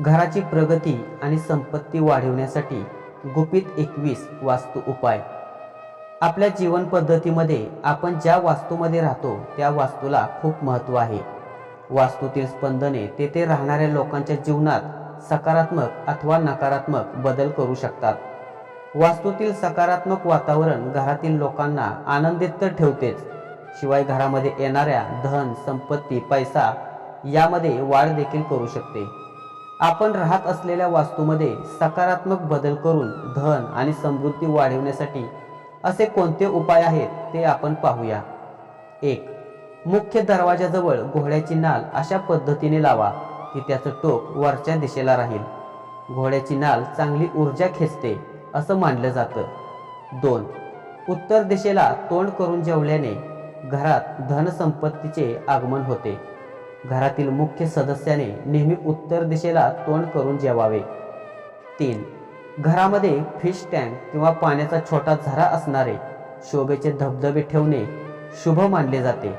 घराची प्रगती आणि संपत्ती वाढवण्यासाठी गुपित एकवीस वास्तू उपाय. आपल्या जीवन पद्धतीमध्ये आपण ज्या वास्तूमध्ये राहतो त्या वास्तूला खूप महत्त्व आहे. वास्तूतील स्पंदने तेथे राहणाऱ्या लोकांच्या जीवनात सकारात्मक अथवा नकारात्मक बदल करू शकतात. वास्तूतील सकारात्मक वातावरण घरातील लोकांना आनंदित तर ठेवतेच शिवाय घरामध्ये येणाऱ्या धन संपत्ती पैसा यामध्ये वाढ देखील करू शकते. आपण राहत असलेल्या वास्तूमध्ये सकारात्मक बदल करून धन आणि समृद्धी वाढवण्यासाठी असे कोणते उपाय आहेत ते आपण पाहूया. एक मुख्य दरवाजाजवळ घोड्याची नाल अशा पद्धतीने लावा की त्याचं टोक वरच्या दिशेला राहील. घोड्याची नाल चांगली ऊर्जा खेचते असं मानलं जातं. दोन उत्तर दिशेला तोंड करून जेवल्याने घरात धनसंपत्तीचे आगमन होते. घरातील मुख्य सदस्याने नेहमी उत्तर दिशेला तोंड करून जेवावे. तीन घरामध्ये फिश टँक किंवा पाण्याचा छोटा झरा असणारे शोभेचे धबधबे ठेवणे शुभ मानले जाते.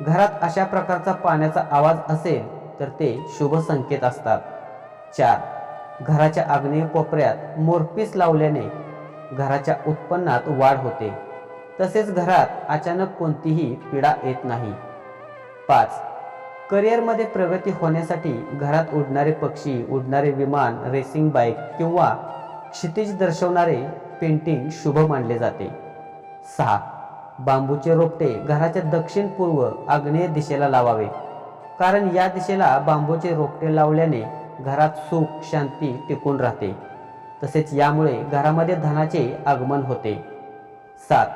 घरात अशा प्रकारचा पाण्याचा आवाज असेल तर ते शुभ संकेत असतात. चार घराच्या आग्नेय कोपऱ्यात मोरपीस लावल्याने घराच्या उत्पन्नात वाढ होते. तसेच घरात अचानक कोणतीही पीडा येत नाही. पाच करिअरमध्ये प्रगती होण्यासाठी घरात उडणारे पक्षी उडणारे विमान रेसिंग बाईक किंवा क्षितिज दर्शवणारे पेंटिंग शुभ मानले जाते. सहा. बांबूचे रोपटे घराच्या दक्षिण पूर्व आग्नेय दिशेला लावावे. कारण या दिशेला बांबूचे रोपटे लावल्याने घरात सुख शांती टिकून राहते. तसेच यामुळे घरामध्ये धनाचे आगमन होते. सात.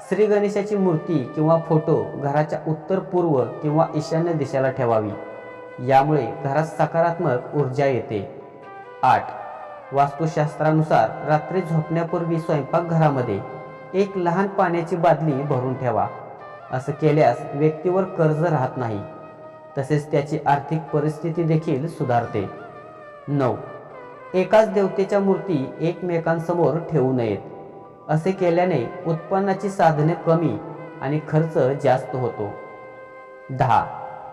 श्री गणेशाची मूर्ती किंवा फोटो घराच्या उत्तर पूर्व किंवा ईशान्य दिशेला ठेवावी. यामुळे घरात सकारात्मक ऊर्जा येते. आठ. वास्तुशास्त्रानुसार रात्री झोपण्यापूर्वी स्वयंपाकघरामध्ये एक लहान पाण्याची बादली भरून ठेवा. असं केल्यास व्यक्तीवर कर्ज राहत नाही. तसेच त्याची आर्थिक परिस्थिती देखील सुधारते. नऊ. एकाच देवतेच्या मूर्ती एकमेकांसमोर ठेवू नयेत. असे केल्याने उत्पन्नाची साधने कमी आणि खर्च जास्त होतो. दहा.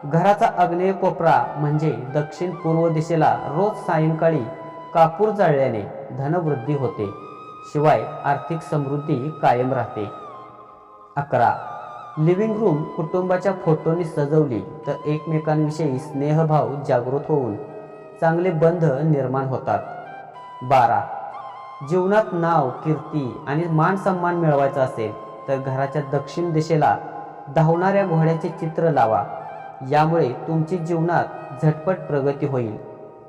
घराचा आग्नेय कोपरा म्हणजे दक्षिण पूर्व दिशेला रोज सायंकाळी कापूर जाळल्याने धनवृद्धी होते. शिवाय आर्थिक समृद्धी कायम राहते. अकरा. लिव्हिंग रूम कुटुंबाच्या फोटोनी सजवली तर एकमेकांविषयी स्नेहभाव जागृत होऊन चांगले बंध निर्माण होतात. बारा. जीवनात नाव कीर्ती आणि मान सन्मान मिळवायचा असेल तर घराच्या दक्षिण दिशेला धावणाऱ्या घोड्याचे चित्र लावा. यामुळे तुमची जीवनात झटपट प्रगती होईल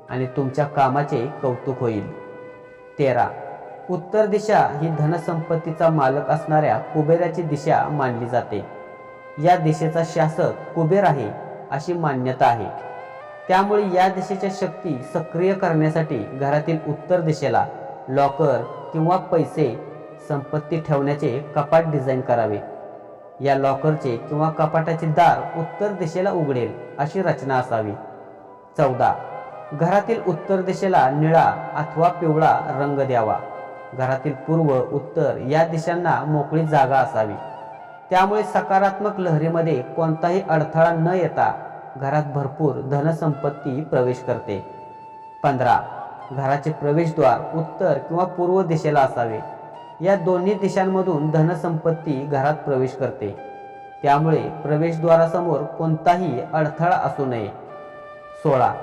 आणि तुमच्या कामाचे कौतुक होईल. तेरा. उत्तर दिशा ही धनसंपत्तीचा मालक असणाऱ्या कुबेराची दिशा मानली जाते. या दिशेचा शासक कुबेर आहे अशी मान्यता आहे. त्यामुळे या दिशेच्या शक्ती सक्रिय करण्यासाठी घरातील उत्तर दिशेला लॉकर किंवा पैसे संपत्ती ठेवण्याचे कपाट डिझाईन करावे. या लॉकरचे किंवा कपाटाचे दार उत्तर दिशेला उघडेल अशी रचना असावी. चौदा. घरातील उत्तर दिशेला निळा अथवा पिवळा रंग द्यावा. घरातील पूर्व उत्तर या दिशांना मोकळी जागा असावी. त्यामुळे सकारात्मक लहरीमध्ये कोणताही अडथळा न येता घरात भरपूर धनसंपत्ती प्रवेश करते. पंधरा. घराचे प्रवेशद्वार उत्तर किंवा पूर्व दिशेला असावे. या दोन्ही दिशांमधून धनसंपत्ती घरात प्रवेश करते. त्यामुळे प्रवेशद्वारासमोर कोणताही अडथळा असू नये. सोळा.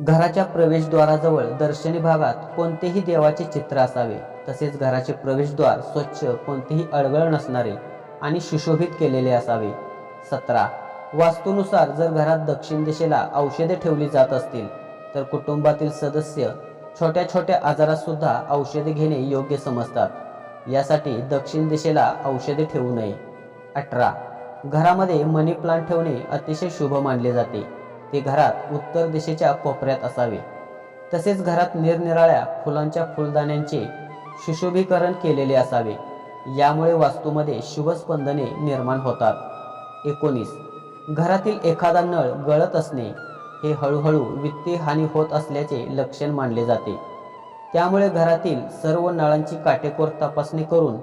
घराच्या प्रवेशद्वाराजवळ दर्शनी भागात कोणतेही देवाचे चित्र असावे. तसेच घराचे प्रवेशद्वार स्वच्छ कोणतेही अडगळ नसणारे आणि सुशोभित केलेले असावे. सतरा. वास्तूनुसार जर घरात दक्षिण दिशेला औषधे ठेवली जात असतील तर कुटुंबातील सदस्य छोट्या छोट्या आजारात सुद्धा औषधे घेणे योग्य समजतात. यासाठी दक्षिण दिशेला औषधे ठेवू नये. अठरा. घरामध्ये मनी प्लांट ठेवणे अतिशय शुभ मानले जाते. ते घरात उत्तर दिशेच्या कोपऱ्यात असावे. तसेच घरात निरनिराळ्या फुलांच्या फुलदाण्यांचे सुशोभीकरण केलेले असावे. यामुळे वास्तूमध्ये शुभस्पंदने निर्माण होतात. एकोणीस. घरातील एखादा नळ गळत असणे हे हळूहळू वित्तीय हानी होत असल्याचे लक्षण मानले जाते. त्यामुळे घरातील सर्व नळांची काटेकोर तपासणी करून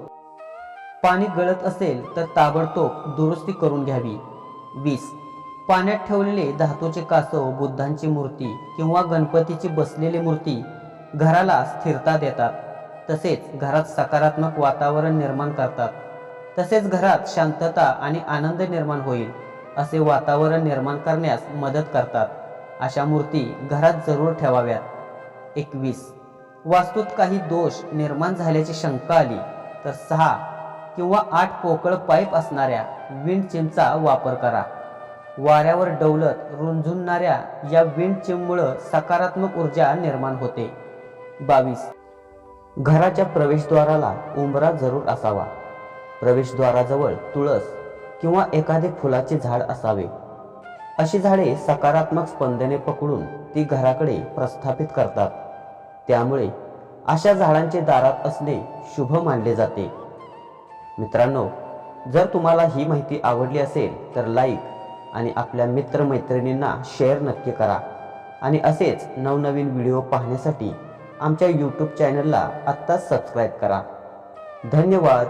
पाणी गळत असेल तर ताबडतोब दुरुस्ती करून घ्यावी. वीस. पाण्यात ठेवलेले धातूचे कासव बुद्धांची मूर्ती किंवा गणपतीची बसलेली मूर्ती घराला स्थिरता देतात. तसेच घरात सकारात्मक वातावरण निर्माण करतात. तसेच घरात शांतता आणि आनंद निर्माण होईल असे वातावरण निर्माण करण्यास मदत करतात. अशा मूर्ती घरात जरूर ठेवाव्यात. एकवीस. वास्तूत काही दोष निर्माण झाल्याची शंका आली तर सहा किंवा आठ पोकळ पाईप असणाऱ्या विंड चिमचा वापर करा. वाऱ्यावर डौलत रुंझुणणाऱ्या या विंड चिममुळं सकारात्मक ऊर्जा निर्माण होते. बावीस. घराच्या प्रवेशद्वाराला उंबरा जरूर असावा. प्रवेशद्वाराजवळ तुळस किंवा एखादे फुलाचे झाड असावे. अशी झाडे सकारात्मक स्पंदने पकडून ती घराकडे प्रस्थापित करतात. त्यामुळे अशा झाडांचे दारात असणे शुभ मानले जाते. मित्रांनो जर तुम्हाला ही माहिती आवडली असेल तर लाईक आणि आपल्या मित्रमैत्रिणींना शेअर नक्की करा. आणि असेच नवनवीन व्हिडिओ पाहण्यासाठी आमच्या यूट्यूब चॅनलला आत्ताच सबस्क्राईब करा. धन्यवाद.